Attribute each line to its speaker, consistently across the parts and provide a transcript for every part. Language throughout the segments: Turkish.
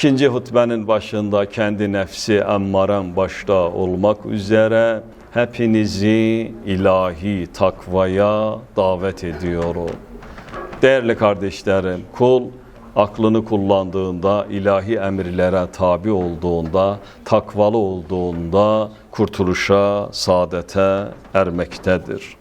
Speaker 1: İkinci hutbenin başında kendi nefsi emmarem başta olmak üzere hepinizi ilahi takvaya davet ediyorum. Değerli kardeşlerim, kul aklını kullandığında, ilahi emirlere tabi olduğunda, takvalı olduğunda kurtuluşa, saadete ermektedir.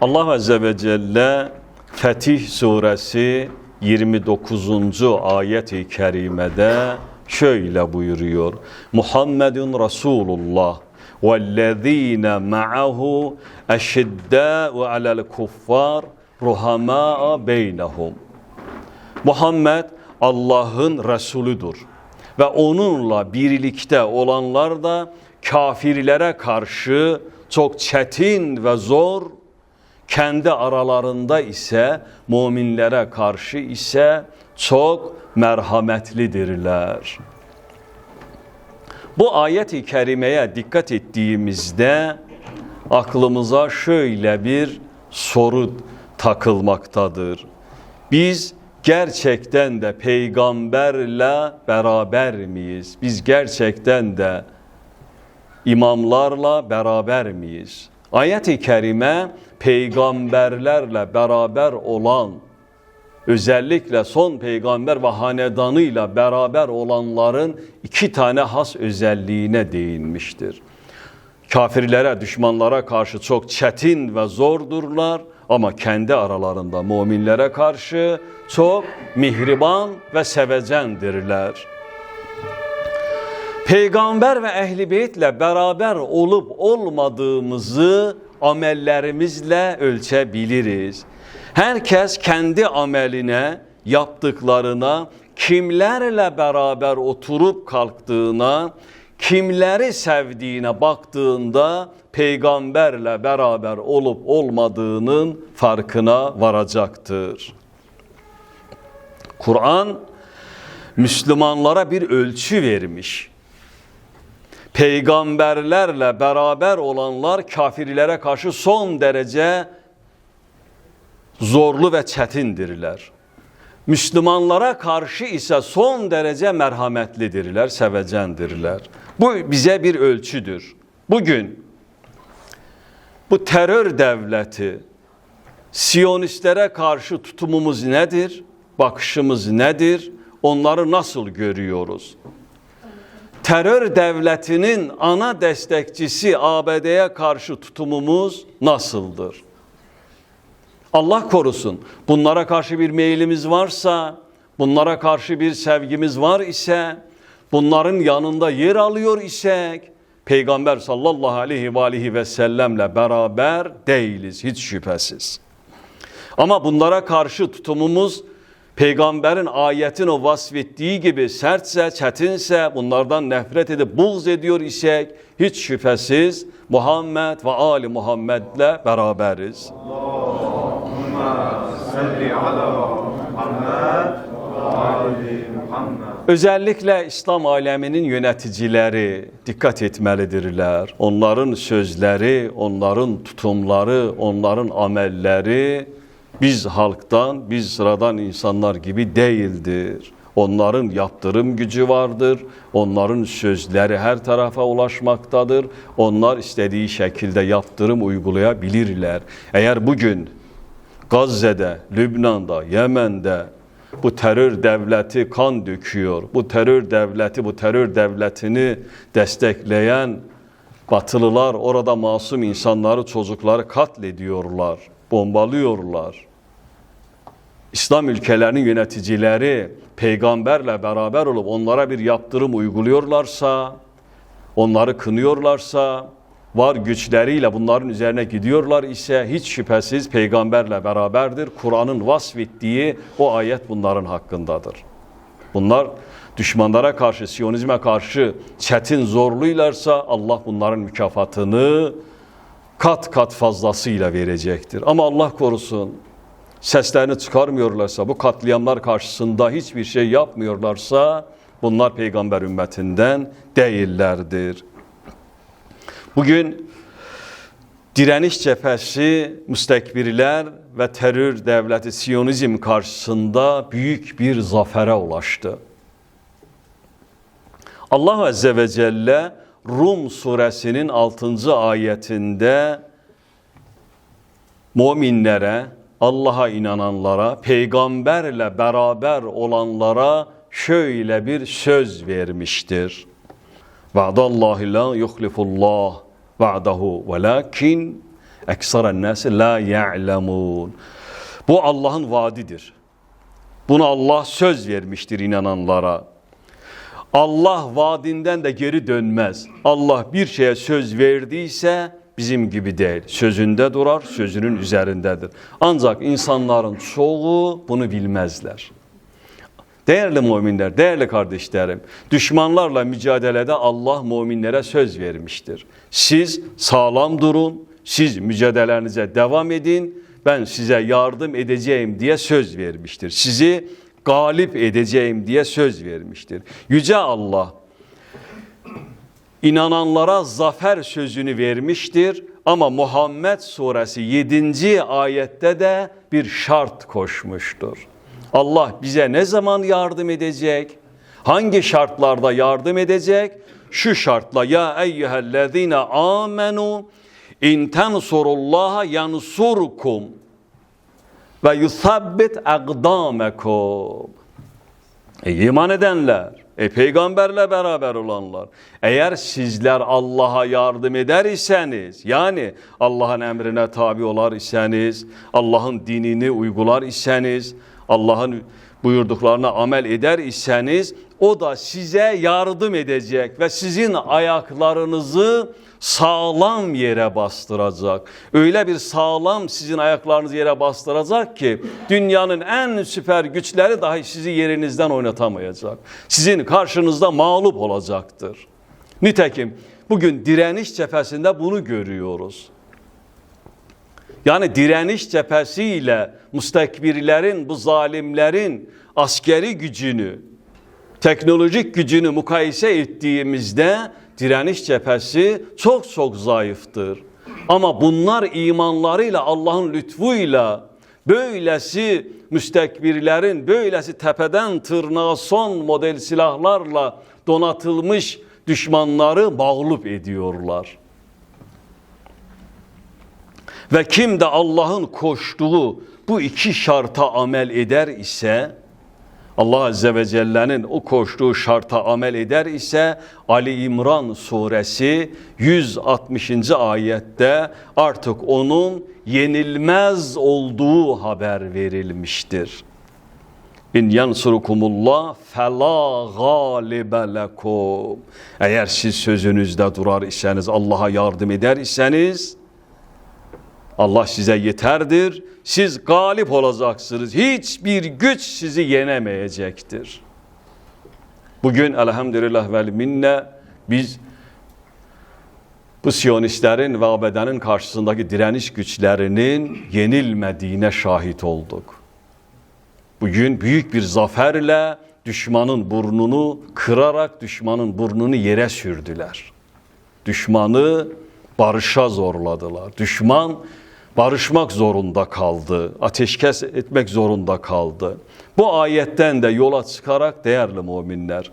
Speaker 1: Allah Azze ve Celle Fetih Suresi 29. ayet-i kerimede şöyle buyuruyor. Muhammedun Resulullah vellezine ma'ahu eşiddâ'u alel kuffar ruhamâ'a beynehum. Muhammed Allah'ın Resulüdür ve onunla birlikte olanlar da kafirlere karşı çok çetin ve zor kendi aralarında ise müminlere karşı ise çok merhametlidirler. Bu ayet-i kerimeye dikkat ettiğimizde aklımıza şöyle bir soru takılmaktadır. Biz gerçekten de peygamberle beraber miyiz? Biz gerçekten de imamlarla beraber miyiz? Ayet-i kerime peygamberlerle beraber olan özellikle son peygamber ve hanedanıyla beraber olanların iki tane has özelliğine değinmiştir. Kafirlere, düşmanlara karşı çok çetin ve zordurlar ama kendi aralarında müminlere karşı çok mihriban ve sevecendirler. Peygamber ve ehli beytle beraber olup olmadığımızı amellerimizle ölçebiliriz. Herkes kendi ameline, yaptıklarına, kimlerle beraber oturup kalktığına, kimleri sevdiğine baktığında peygamberle beraber olup olmadığının farkına varacaktır. Kur'an Müslümanlara bir ölçü vermiş. Peygamberlerle beraber olanlar kafirlere karşı son derece zorlu ve çetindirler. Müslümanlara karşı ise son derece merhametlidirler, sevecendirler. Bu bize bir ölçüdür. Bugün bu terör devleti, Siyonistlere karşı tutumumuz nedir? Bakışımız nedir? Onları nasıl görüyoruz? Terör devletinin ana destekçisi ABD'ye karşı tutumumuz nasıldır? Allah korusun. Bunlara karşı bir meylimiz varsa, bunlara karşı bir sevgimiz var ise, bunların yanında yer alıyor isek, Peygamber sallallahu aleyhi ve aleyhi ve sellemle beraber değiliz hiç şüphesiz. Ama bunlara karşı tutumumuz peygamberin ayetin o vasfettiği gibi sertse, çetinse, bunlardan nefret edip buğz ediyor isek hiç şüphesiz Muhammed ve Ali Muhammed'le beraberiz. Özellikle İslam aleminin yöneticileri dikkat etmelidirler. Onların sözleri, onların tutumları, onların amelleri biz halktan, biz sıradan insanlar gibi değildir. Onların yaptırım gücü vardır. Onların sözleri her tarafa ulaşmaktadır. Onlar istediği şekilde yaptırım uygulayabilirler. Eğer bugün Gazze'de, Lübnan'da, Yemen'de bu terör devleti kan döküyor. Bu terör devleti, bu terör devletini destekleyen batılılar orada masum insanları, çocukları katlediyorlar, bombalıyorlar. İslam ülkelerinin yöneticileri peygamberle beraber olup onlara bir yaptırım uyguluyorlarsa, onları kınıyorlarsa, var güçleriyle bunların üzerine gidiyorlar ise hiç şüphesiz peygamberle beraberdir. Kur'an'ın vasfettiği o ayet bunların hakkındadır. Bunlar düşmanlara karşı, Siyonizme karşı çetin zorluylarsa Allah bunların mükafatını kat kat fazlasıyla verecektir. Ama Allah korusun seslerini çıkarmıyorlarsa, bu katliamlar karşısında hiçbir şey yapmıyorlarsa bunlar peygamber ümmetinden değillerdir. Bugün direniş cephesi müstekbirler ve terör devleti Siyonizm karşısında büyük bir zafere ulaştı. Allah Azze ve Celle Rum suresinin 6. ayetinde müminlere, Allah'a inananlara, peygamberle beraber olanlara şöyle bir söz vermiştir. Va'dallahi la yuhlifullah va'dahu velakin ekseren nasi la ya'lemun. Bu Allah'ın vaadidir. Buna Allah söz vermiştir inananlara. Allah vaadinden de geri dönmez. Allah bir şeye söz verdiyse bizim gibi değil. Sözünde durar, sözünün üzerindedir. Ancak insanların çoğu bunu bilmezler. Değerli müminler, değerli kardeşlerim, düşmanlarla mücadelede Allah müminlere söz vermiştir. Siz sağlam durun, siz mücadelelerinize devam edin, ben size yardım edeceğim diye söz vermiştir. Sizi galip edeceğim diye söz vermiştir. Yüce Allah inananlara zafer sözünü vermiştir ama Muhammed suresi 7. ayette de bir şart koşmuştur. Allah bize ne zaman yardım edecek? Hangi şartlarda yardım edecek? Şu şartla ya eyyühellezine amenu in tensurullaha yansurkum ve yusabbit akdamekum. Ey iman edenler, ey peygamberle beraber olanlar, eğer sizler Allah'a yardım eder iseniz, yani Allah'ın emrine tabi olar iseniz, Allah'ın dinini uygular iseniz, Allah'ın buyurduklarına amel eder iseniz, o da size yardım edecek ve sizin ayaklarınızı sağlam yere bastıracak. Öyle bir sağlam sizin ayaklarınızı yere bastıracak ki dünyanın en süper güçleri dahi sizi yerinizden oynatamayacak. Sizin karşınızda mağlup olacaktır. Nitekim bugün direniş cephesinde bunu görüyoruz. Yani direniş cephesiyle mustekbirlerin, bu zalimlerin askeri gücünü, teknolojik gücünü mukayese ettiğimizde direniş cephesi çok çok zayıftır. Ama bunlar imanlarıyla Allah'ın lütfuyla böylesi müstekbirlerin, böylesi tepeden tırnağa son model silahlarla donatılmış düşmanları mağlup ediyorlar. Ve kim de Allah'ın koştuğu bu iki şarta amel eder ise Allah Azze ve Celle'nin o koştuğu şarta amel eder ise Ali İmran suresi 160. ayette artık onun yenilmez olduğu haber verilmiştir. İn yansurukumullah fela galibe lekum. Eğer siz sözünüzde durar iseniz, Allah'a yardım eder iseniz, Allah size yeterdir. Siz galip olacaksınız. Hiçbir güç sizi yenemeyecektir. Bugün elhamdülillah vel minne biz bu Siyonistlerin ve ABD'nin karşısındaki direniş güçlerinin yenilmediğine şahit olduk. Bugün büyük bir zaferle düşmanın burnunu kırarak düşmanın burnunu yere sürdüler. Düşmanı barışa zorladılar. Düşman barışmak zorunda kaldı. Ateşkes etmek zorunda kaldı. Bu ayetten de yola çıkarak değerli müminler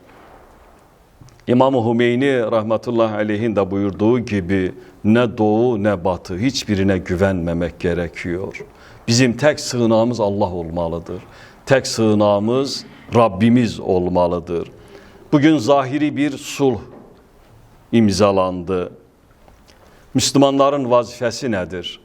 Speaker 1: İmam-ı Hümeyni rahmetullahi aleyhin de buyurduğu gibi ne doğu ne batı hiçbirine güvenmemek gerekiyor. Bizim tek sığınağımız Allah olmalıdır. Tek sığınağımız Rabbimiz olmalıdır. Bugün zahiri bir sulh imzalandı. Müslümanların vazifesi nedir?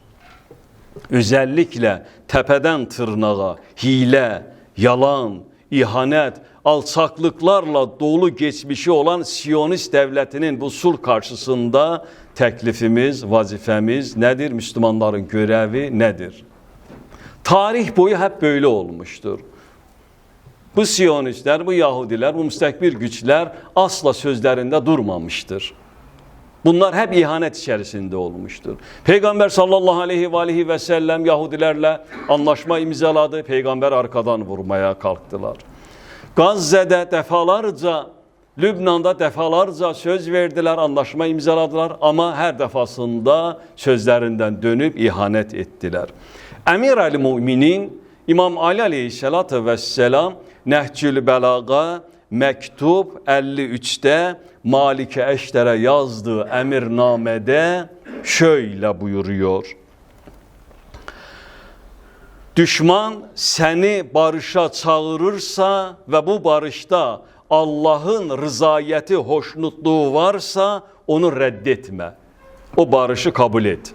Speaker 1: Özellikle tepeden tırnağa hile, yalan, ihanet, alçaklıklarla dolu geçmişi olan Siyonist devletinin bu sulh karşısında teklifimiz, vazifemiz nedir? Müslümanların görevi nedir? Tarih boyu hep böyle olmuştur. Bu Siyonistler, bu Yahudiler, bu müstekbir güçler asla sözlerinde durmamıştır. Bunlar hep ihanet içerisinde olmuştur. Peygamber sallallahu aleyhi ve aleyhi ve sellem Yahudilerle anlaşma imzaladı. Peygamber arkadan vurmaya kalktılar. Gazze'de defalarca, Lübnan'da defalarca söz verdiler, anlaşma imzaladılar ama her defasında sözlerinden dönüp ihanet ettiler. Emir el-Müminin İmam Ali aleyhissalatü vesselam Nehcül Belaga Mektub 53'te Malike Eşter'e yazdığı emirnamede şöyle buyuruyor. Düşman seni barışa çağırırsa ve bu barışta Allah'ın rızayeti, hoşnutluğu varsa onu reddetme. O barışı kabul et.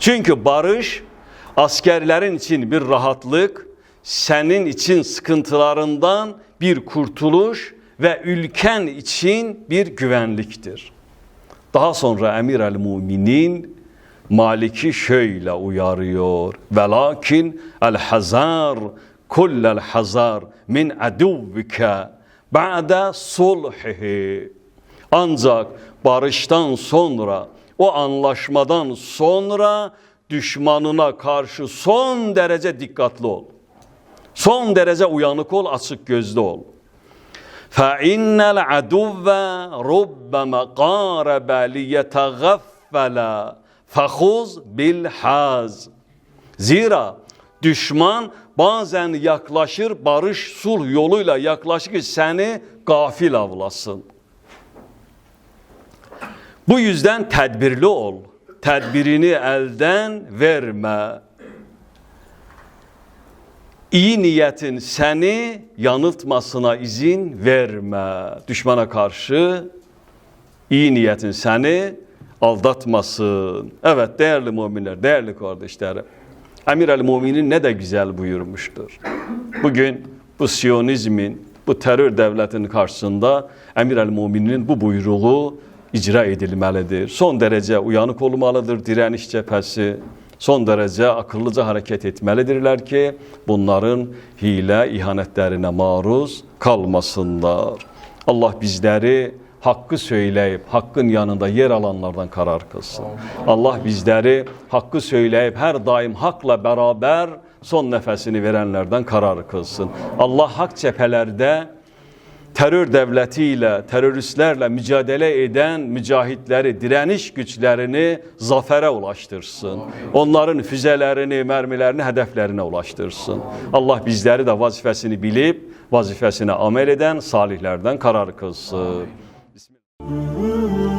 Speaker 1: Çünkü barış askerlerin için bir rahatlık, senin için sıkıntılarından bir kurtuluş ve ülken için bir güvenliktir. Daha sonra Emir el Muminin Malik'i şöyle uyarıyor. Velakin el hazar kullel hazar min aduvvike ba'de sulhihi. Ancak barıştan sonra, o anlaşmadan sonra düşmanına karşı son derece dikkatli ol. Son derece uyanık ol, açık gözlü ol. فَاِنَّ الْعَدُوَّ رُبَّمَا قَارَبَ لِيَتَغَفَّلَ فَخُزْ بِالْحَازِ Zira düşman bazen yaklaşır, barış, sulh yoluyla yaklaşır ki seni gafil avlasın. Bu yüzden tedbirli ol. Tedbirini elden verme. İyi niyetin seni yanıltmasına izin verme. Düşmana karşı iyi niyetin seni aldatmasın. Evet değerli müminler, değerli kardeşlerim. Emir el Muminin ne de güzel buyurmuştur. Bugün bu Siyonizmin, bu terör devletinin karşısında Emir el Muminin bu buyruğu icra edilmelidir. Son derece uyanık olmalıdır direniş cephesi. Son derece akıllıca hareket etmelidirler ki bunların hile, ihanetlerine maruz kalmasınlar. Allah bizleri hakkı söyleyip hakkın yanında yer alanlardan karar kılsın. Allah bizleri hakkı söyleyip her daim hakla beraber son nefesini verenlerden karar kılsın. Allah hak cephelerde terör devletiyle, teröristlerle mücadele eden mücahitleri, direniş güçlerini zafere ulaştırsın. Onların füzelerini, mermilerini hedeflerine ulaştırsın. Allah bizleri de vazifesini bilip, vazifesine amel eden salihlerden karar kılsın. Bismillah.